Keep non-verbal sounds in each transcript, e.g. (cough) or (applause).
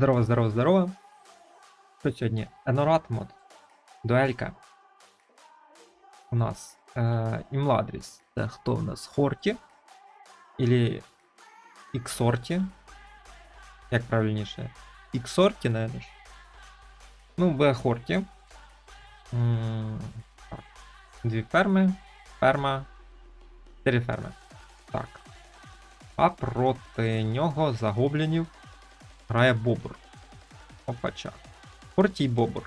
Здорово, здорово, здорово. Що сьогодні? Енорат мод. Дуелька. У нас е, Імладріс. Це хто в нас? Хорті. Ілі Іксорті. Як правильніше? Іксорті, ж. Ну, буде Хорті. Дві ферми. Ферма. Чотири ферми. Так. А проти нього за гоблінів грає Бобр. Опача. Хортій Бобр.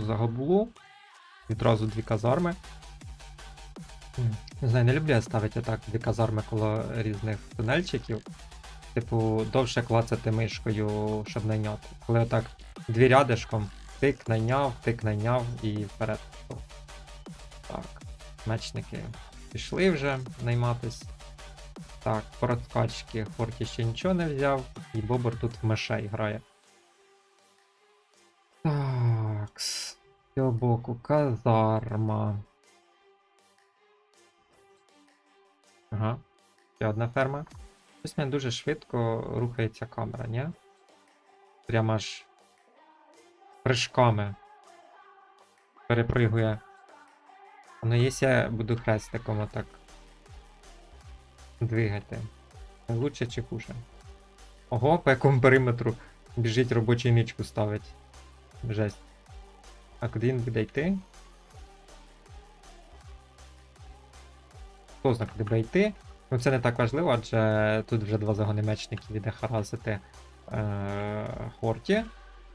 За гоблу. Відразу дві казарми. Не знаю, не люблю я ставити так дві казарми коло різних тунельчиків. Типу, довше клацати мишкою, щоб найняти. Коли отак дві рядишком, тик найняв, тик найняв і вперед. Так, мечники пішли вже найматись. Так, короткачки Хорті ще нічого не взяв, і Бобр тут в мишей грає. Так, з цього боку казарма. Ага, ще одна ферма. Щось мене дуже швидко рухається камера, ні? Прямо аж прыжками перепригує. Ну, якщо я буду хрестиком отак двигати. Лучше чи хуже? Ого, по якому периметру біжить робочий ничку ставить. Жесть. А куди він буде йти? Хто знає, куди буде йти? Ну це не так важливо, адже тут вже два загони мечників іде харазити е- Хорті.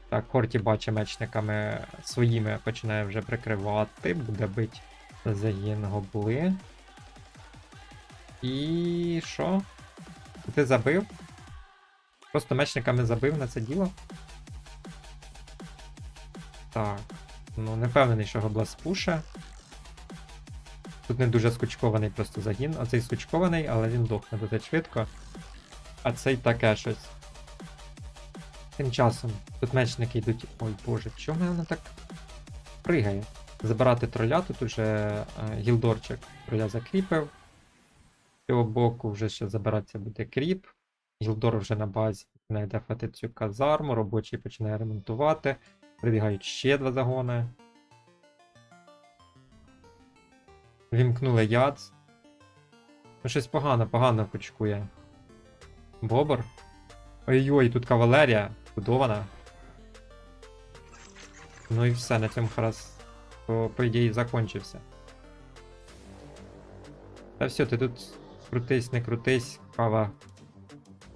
Так, Хорті бачить мечниками своїми починає вже прикривати, буде бить загін гобли. І що? Ти забив? Просто мечниками забив на це діло? Так. Ну, не впевнений, що Гоблас спуше. Тут не дуже скучкований просто загін. Оцей скучкований, але він дохне досить швидко. А цей таке щось. Тим часом тут мечники йдуть. Ой боже, чому вона так пригає? Забирати троля, тут уже е, гілдорчик троля закріпив. Цього боку вже ще забиратися буде кріп. Гілдор вже на базі починає дефати цю казарму, робочий починає ремонтувати. Прибігають ще два загони. Вімкнули яд. Ну, щось погано, погано почкує. Бобр. Ой-ой, тут кавалерія будована. Ну і все, на цьому харас, по, по ідеї, закончився. Та все, ти тут крутись, не крутись, кава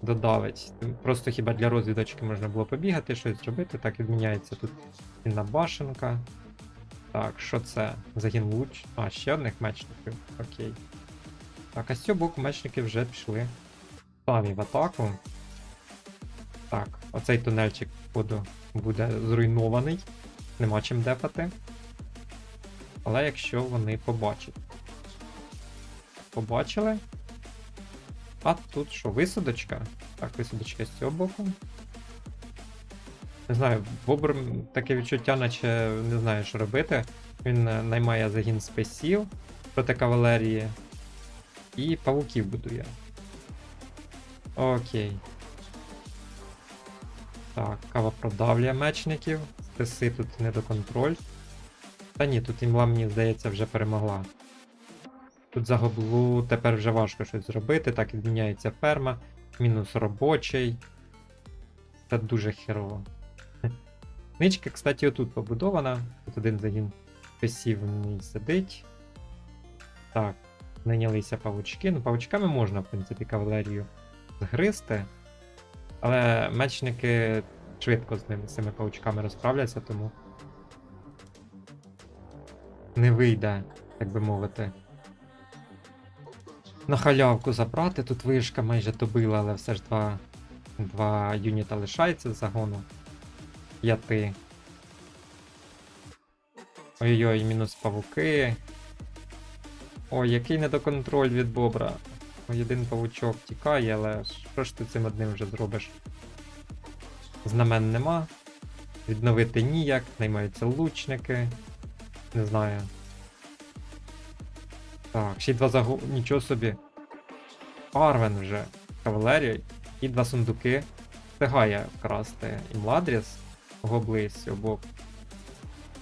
додавить. Просто хіба для розвідочки можна було побігати, щось зробити. Так, відміняється тут інна башенка. Так, що це? Загін луч. А, ще одних мечників. Окей. Так, а з цього боку мечники вже пішли самі в атаку. Так, оцей тунельчик походу буде зруйнований. Нема чим дефати. Але якщо вони побачать. Побачили. А тут що, висадочка? Так, висадочка з цього боку. Не знаю, Бобр таке відчуття, наче не знає, що робити. Він е, наймає загін спесів проти кавалерії. І павуків будує. Окей. Так, кава продавлює мечників. Списи тут не до контроль. Та ні, тут імла, мені здається, вже перемогла. Тут за гоблу тепер вже важко щось зробити, так відміняється ферма, мінус робочий. Це дуже херово. (laughs) Ничка, кстати, отут побудована. Тут один загін пасівний сидить. Так, найнялися павучки. Ну, павучками можна, в принципі, кавалерію згризти. Але мечники швидко з ними, з цими павучками розправляться, тому не вийде, так би мовити. На халявку забрати. Тут вишка майже добила, але все ж два, два юніта лишається з загону. П'яти. Ой-ой, мінус павуки. Ой, який недоконтроль від бобра. Ой, один павучок тікає, але що ж ти цим одним вже зробиш? Знамен нема. Відновити ніяк, наймаються лучники. Не знаю. Так, ще й два загу... Нічого собі. Арвен вже. Кавалерія. І два сундуки. встигає вкрасти і Младріс, гобли з обох.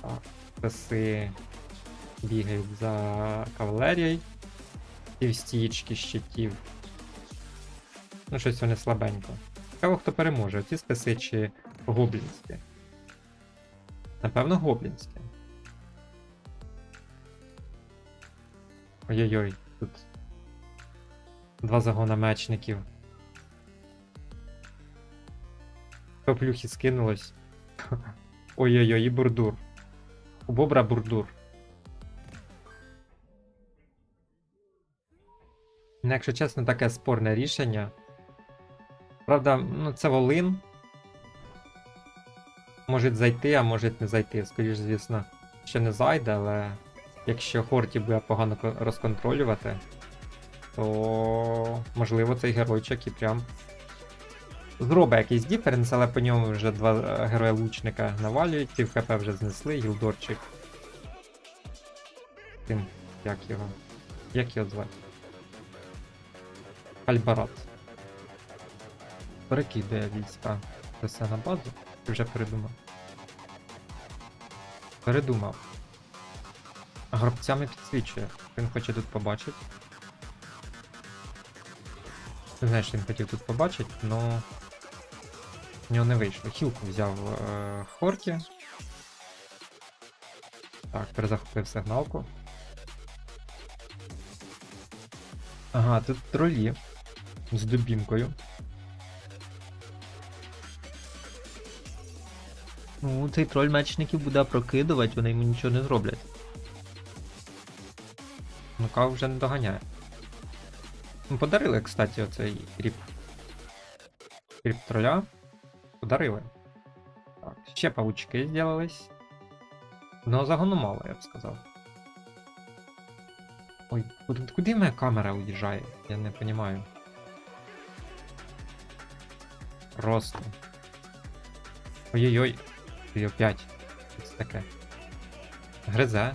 Так, песи бігають за кавалерією. Півстічки щитів. Ну, щось вони слабенько. Цікаво, хто переможе, ці списи чи гоблінські. Напевно, гоблінські. Ой-ой-ой, тут два загона мечників. Поплюхи скинулось. (laughs) Ой-ой-ой, і бурдур. У бобра бурдур. Ну, якщо чесно, таке спорне рішення. Правда, ну це Волин. Може зайти, а може не зайти. Скоріш, звісно, ще не зайде, але якщо Хорті буде погано розконтролювати, то можливо цей геройчик і прям зробить якийсь діференс, але по ньому вже два е, герої лучника навалюють, пів хп вже знесли, гілдорчик. Тим, як його. Як його звати? Альбарат. Перекидає війська все на базу. Вже передумав. Передумав. Гробцями підсвічує. Він хоче тут побачити. Що він хотів тут побачити, но в нього не вийшло. Хілку взяв е, Хорті. Так, перезахопив сигналку. Ага, тут тролі з дубінкою. Ну, цей троль мечників буде прокидувати, вони йому нічого не зроблять. Кав вже не доганяє. Ну, подарили, кстати, оцей кріп. Кріп троля. Подарили. Так, ще павучки з'явились. Ну, загону мало, я б сказав. Ой, куди моя камера уїжджає? Я не розумію. Просто. Ой-ой-ой. І опять. Це таке? Гризе.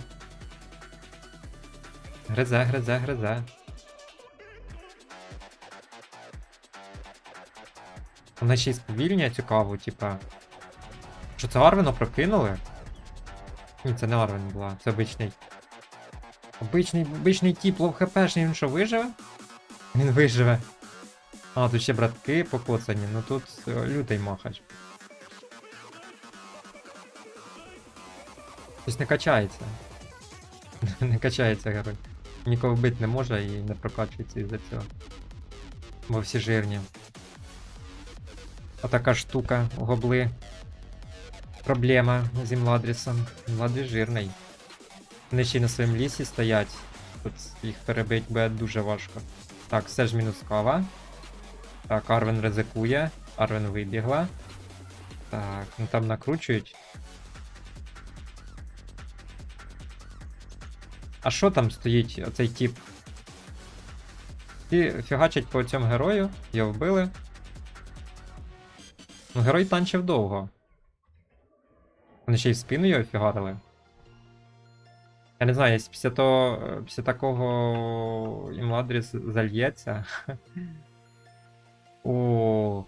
Гризе, гризе, гризе. Вона ще й сповільнює цю каву, типа. Що це Арвіно прокинули? Ні, це не Арвін була, це обичний. Обичний, обичний тіп, лов хпшний, він що, виживе? Він виживе. А, тут ще братки покоцані, ну тут е, лютий махач. Щось не качається. (laughs) не качається герой. Нікого бити не може і не прокачується із-за цього. Бо всі жирні. Отака штука, гобли. Проблема з Імладрісом. Імладріс жирний. Вони ще й на своєму лісі стоять. Тут їх перебить буде дуже важко. Так, все ж мінус кава. Так, Арвен ризикує. Арвен вибігла. Так, ну там накручують. А що там стоїть оцей тип? Ті фігачать по цьому герою, його вбили. Ну, герой танчив довго. Вони ще й в спину його фігарили. Я не знаю, якщо після того, після такого Імладріс зальється. (laughs) О.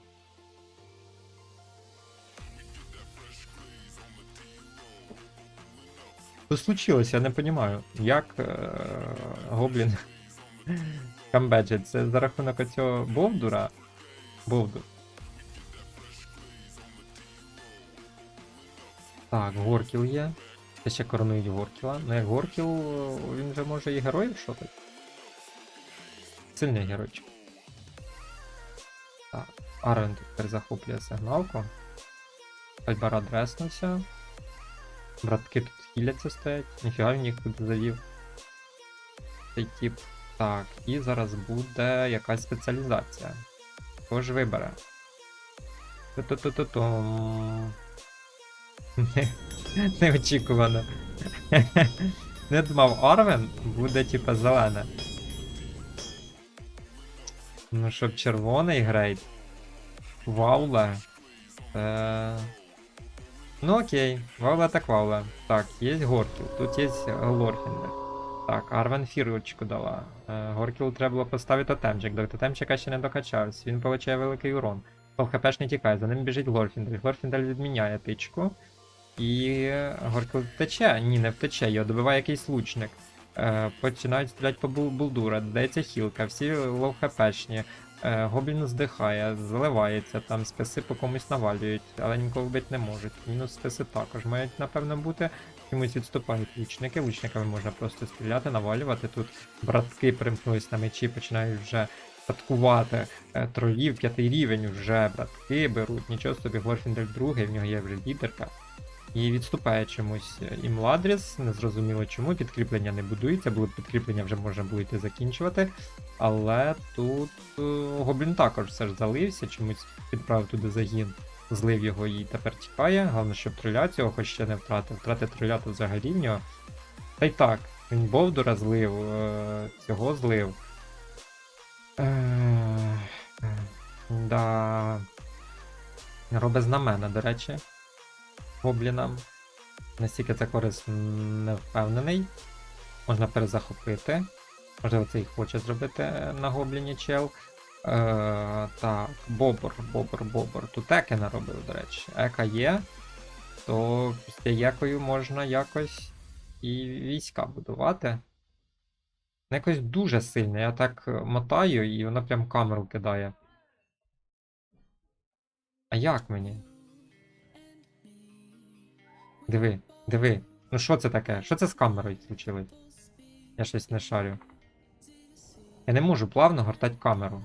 Що случилось, я не розумію. Як е- Гоблін камбеджить? Це за рахунок оцього Бовдура? Бовдур. Так, Горкіл є. Це ще коронують Горкіла. Ну як Горкіл, він вже може і героїв шотати. Сильний геройчик. Так, Арен тепер захоплює сигналку. Альбара дреснувся. Братки тут хіляться стоять. Ніфіга він їх тут завів. Цей тип. Так, і зараз буде якась спеціалізація. Хто ж вибере? Ту-ту-ту-ту-тум. (laughs) Неочікувано. (laughs) Не думав, Арвен буде типа зелене. Ну, щоб червоний грейд. Ваула. Е... Ну окей, Ваула так Ваула. Так, є Горкіл, тут є Лорхендер. Так, Арвен фірочку дала. Е, Горкіл треба було поставити тотемчик. До тотемчика ще не докачався. Він получає великий урон. то ХПш не тікає, за ним біжить Глорфіндель. Глорфіндель відміняє тичку. І Горкл втече. Ні, не втече, його добиває якийсь лучник. Е, починають стріляти по бул- булдура, додається хілка, всі лоу хпшні. Е, гоблін здихає, заливається, там списи по комусь навалюють, але нікого вбити не можуть. Мінус списи також мають, напевно, бути. Чомусь відступають лучники, лучниками можна просто стріляти, навалювати. Тут братки примкнулись на мечі, починають вже статкувати е, тролів, п'ятий рівень вже братки беруть, нічого собі, Глорфіндель другий, в нього є вже лідерка. І відступає чомусь і незрозуміло чому, підкріплення не будується, було підкріплення вже можна було йти закінчувати. Але тут е, Гоблін також все ж залився, чомусь відправив туди загін, злив його і тепер тікає. Головне, щоб троля цього хоч ще не втратив. Втратив троля то взагалі в нього. Та й так, він Бовдура злив, е, цього злив. Е, да. Робить знамена, до речі. Гоблінам. Настільки це корисно не впевнений. Можна перезахопити. Можливо, це і хоче зробити на гобліні чел. Е, так, бобор, бобор, бобор. Тут еки наробив, до речі. Ека є. То з цією можна якось і війська будувати. Ну, Якось дуже сильно. Я так мотаю і вона прям камеру кидає. А як мені? Диви, диви. Ну що це таке? Що це з камерою случилось? Я щось не шарю. Я не можу плавно гортати камеру.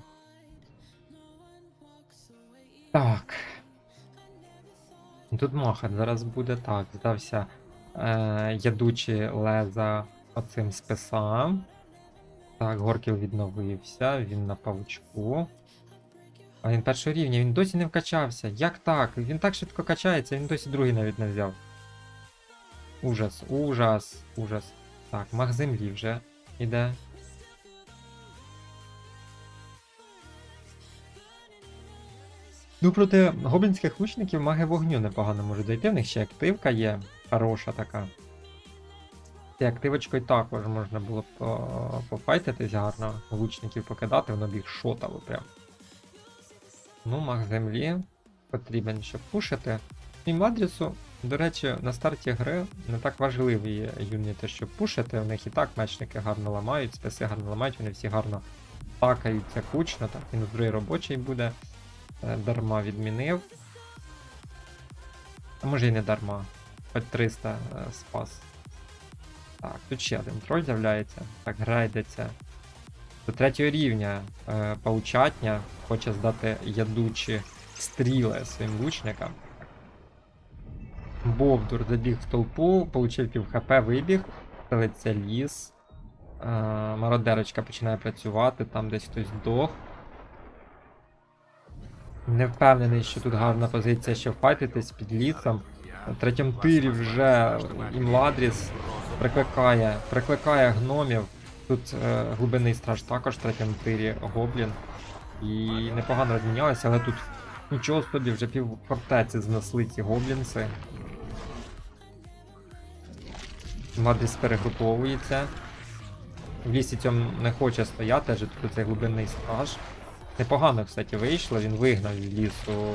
Так. Тут махат зараз буде так. Здався е, ядучі леза оцим списам. Так, Горкіл відновився, він на павучку. А він першого рівня, він досі не вкачався. Як так? Він так швидко качається, він досі другий навіть не взяв. Ужас, ужас, ужас. Так, маг землі вже іде. Ну, проти гоблінських лучників маги вогню непогано можуть дойти. В них ще активка є хороша така. І активочкою також можна було по- пофайтитись гарно, лучників покидати, воно б їх шотало прям. Ну, маг землі потрібен, щоб пушити. І Мадрісу, до речі, на старті гри не так важливі юніти, щоб пушити. У них і так мечники гарно ламають, списи гарно ламають, вони всі гарно такаються кучно, так він другий робочий буде. Е, Дарма відмінив. А може і не дарма. Хоч 300 е, спас. Так, тут ще один троль з'являється. Так, грайдеться. До третього рівня е, паучатня хоче здати ядучі стріли своїм лучникам. Бовдур забіг в толпу, получив пів хп, вибіг, стелиться ліс. Е, мародерочка починає працювати, там десь хтось здох. Не впевнений, що тут гарна позиція, щоб файтитись під лісом. На третьому тирі вже Імладріс прикликає, прикликає гномів. Тут е, глибинний страж також в третьому тирі гоблін. І непогано розмінялися, але тут нічого собі вже пів фортеці знесли ці гоблінси. Імладріс перегруповується. В лісі цьому не хоче стояти, адже тут цей глибинний страж. Непогано, кстати, вийшло, він вигнав з лісу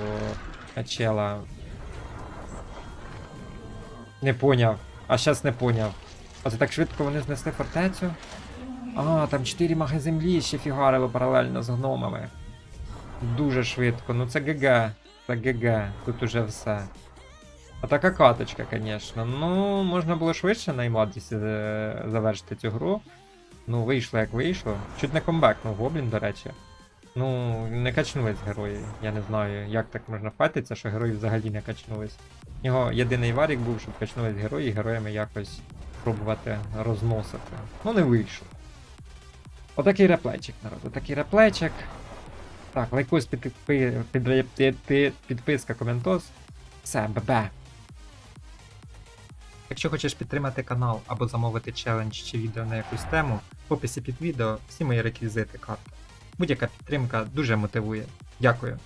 чела. Не поняв. А щас не поняв. А це так швидко вони знесли фортецю? А, там 4 маги землі ще фігарило паралельно з гномами. Дуже швидко. Ну це ГГ. Це ГГ. Тут уже все. А така каточка, звісно. Ну, можна було швидше на Імладісі е, завершити цю гру. Ну, вийшло як вийшло. Чуть не комбекнув Гоблін, до речі. Ну, не качнулись герої. Я не знаю, як так можна файтитися, що герої взагалі не качнулись. Його єдиний варік був, щоб качнулись герої і героями якось пробувати розносити. Ну, не вийшло. Отакий реплечик, народ, отакий реплечик. Так, лайкос, під, під, під, під, під, підписка, коментос. Все, бебе. Якщо хочеш підтримати канал або замовити челендж чи відео на якусь тему, в описі під відео всі мої реквізити карти. Будь-яка підтримка дуже мотивує. Дякую.